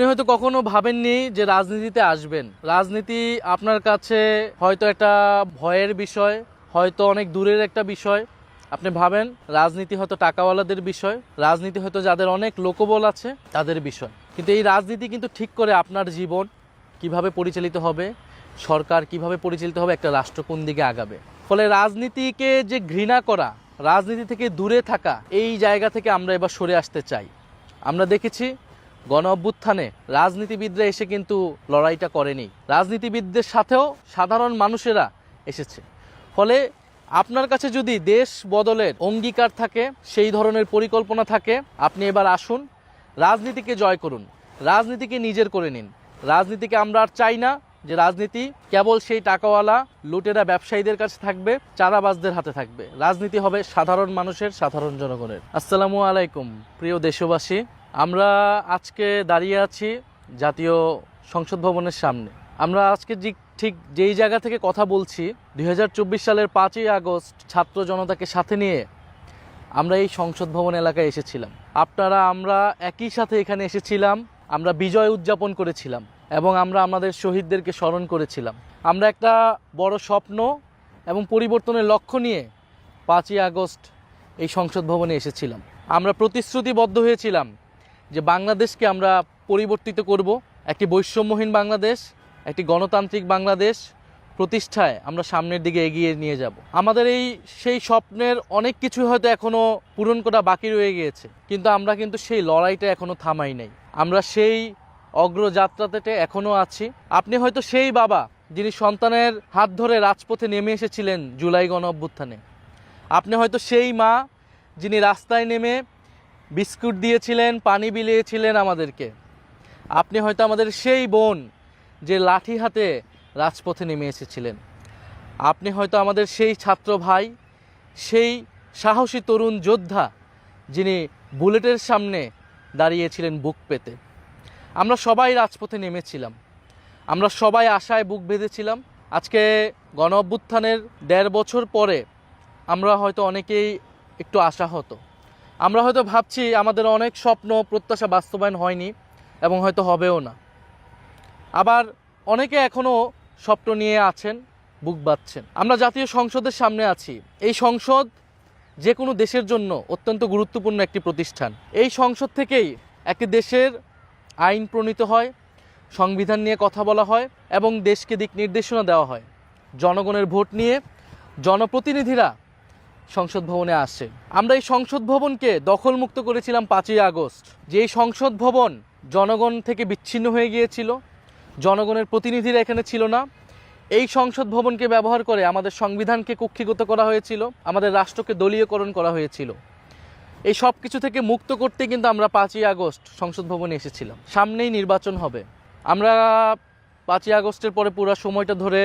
আপনি হয়তো কখনো ভাবেননি যে রাজনীতিতে আসবেন। রাজনীতি আপনার কাছে হয়তো একটা ভয়ের বিষয়, হয়তো অনেক দূরের একটা বিষয়। আপনি ভাবেন রাজনীতি হয়তো টাকাওয়ালাদের বিষয়, রাজনীতি হয়তো যাদের অনেক লোকবল আছে, তাদের বিষয়। কিন্তু এই রাজনীতি কিন্তু ঠিক করে আপনার জীবন কীভাবে পরিচালিত হবে, সরকার কীভাবে পরিচালিত হবে, একটা রাষ্ট্র কোন দিকে আগাবে। ফলে রাজনীতিকে যে ঘৃণা করা, রাজনীতি থেকে দূরে থাকা, এই জায়গা থেকে আমরা এবার সরে আসতে চাই। আমরা দেখেছি গণ অভ্যুত্থানে রাজনীতিবিদরা এসে কিন্তু লড়াইটা করেনি। রাজনীতিবিদদের সাথেও সাধারণ মানুষেরা এসেছে। ফলে আপনার কাছে যদি দেশ বদলের অঙ্গীকার থাকে, সেই ধরনের পরিকল্পনা থাকে, আপনি এবার আসুন, রাজনীতিকে জয় করুন, রাজনীতিকে নিজের করে নিন। রাজনীতিকে আমরা আর চাই না যে রাজনীতি কেবল সেই টাকাওয়ালা, লুটেরা ব্যবসায়ীদের কাছে থাকবে চাঁদাবাজদের হাতে থাকবে। রাজনীতি হবে সাধারণ মানুষের, সাধারণ জনগণের। আসসালামু আলাইকুম, প্রিয় দেশবাসী। আমরা আজকে দাঁড়িয়ে আছি জাতীয় সংসদ ভবনের সামনে। আমরা আজকে যে ঠিক যেই জায়গা থেকে কথা বলছি, দুই হাজার চব্বিশ সালের পাঁচই আগস্ট ছাত্র জনতাকে সাথে নিয়ে আমরা এই সংসদ ভবন এলাকায় এসেছিলাম। আপনারা, আমরা একই সাথে এখানে এসেছিলাম, আমরা বিজয় উদযাপন করেছিলাম এবং আমরা আমাদের শহীদদেরকে স্মরণ করেছিলাম। আমরা একটা বড় স্বপ্ন এবং পরিবর্তনের লক্ষ্য নিয়ে পাঁচই আগস্ট এই সংসদ ভবনে এসেছিলাম। আমরা প্রতিশ্রুতিবদ্ধ হয়েছিলাম যে বাংলাদেশকে আমরা পরিবর্তিত করব, একটি বৈষম্যহীন বাংলাদেশ, একটি গণতান্ত্রিক বাংলাদেশ প্রতিষ্ঠায় আমরা সামনের দিকে এগিয়ে নিয়ে যাব। আমাদের এই সেই স্বপ্নের অনেক কিছু হয়তো এখনও পূরণ করা বাকি রয়ে গিয়েছে, কিন্তু আমরা কিন্তু সেই লড়াইটা এখনও থামাই নাই। আমরা সেই অগ্রযাত্রাতে এখনও আছি। আপনি হয়তো সেই বাবা যিনি সন্তানের হাত ধরে রাজপথে নেমে এসেছিলেন জুলাই গণ অভ্যুত্থানে আপনি হয়তো সেই মা যিনি রাস্তায় নেমে বিস্কুট দিয়েছিলেন, পানি বিলিয়েছিলেন আমাদেরকে। আপনি হয়তো আমাদের সেই বোন যে লাঠি হাতে রাজপথে নেমে এসেছিলেন। আপনি হয়তো আমাদের সেই ছাত্র ভাই, সেই সাহসী তরুণ যোদ্ধা যিনি বুলেটের সামনে দাঁড়িয়েছিলেন বুক পেতে। আমরা সবাই রাজপথে নেমেছিলাম। আমরা সবাই আশায় বুক বেঁধেছিলাম। আজকে গণ অভ্যুত্থানের দেড় বছর পরে আমরা হয়তো অনেকেই একটু আশাহত। আমরা হয়তো ভাবছি আমাদের অনেক স্বপ্ন, প্রত্যাশা বাস্তবায়ন হয়নি এবং হয়তো হবেও না। আবার অনেকে এখনও স্বপ্ন নিয়ে আছেন, বুক বাঁধছেন। আমরা জাতীয় সংসদের সামনে আছি। এই সংসদ যে কোনো দেশের জন্য অত্যন্ত গুরুত্বপূর্ণ একটি প্রতিষ্ঠান। এই সংসদ থেকেই একটি দেশের আইন প্রণীত হয়, সংবিধান নিয়ে কথা বলা হয় এবং দেশকে দিক নির্দেশনা দেওয়া হয়। জনগণের ভোট নিয়ে জনপ্রতিনিধিরা সংসদ ভবনে আসে আমরা এই সংসদ ভবনকে দখলমুক্ত করেছিলাম পাঁচই আগস্ট। যে সংসদ ভবন জনগণ থেকে বিচ্ছিন্ন হয়ে গিয়েছিল, জনগণের প্রতিনিধিরা এখানে ছিল না। এই সংসদ ভবনকে ব্যবহার করে আমাদের সংবিধানকে কক্ষিগত করা হয়েছিল, আমাদের রাষ্ট্রকে দলীয়করণ করা হয়েছিল। এই সব কিছু থেকে মুক্ত করতে কিন্তু আমরা পাঁচই আগস্ট সংসদ ভবনে এসেছিলাম। সামনেই নির্বাচন হবে। আমরা পাঁচই আগস্টের পরে পুরো সময়টা ধরে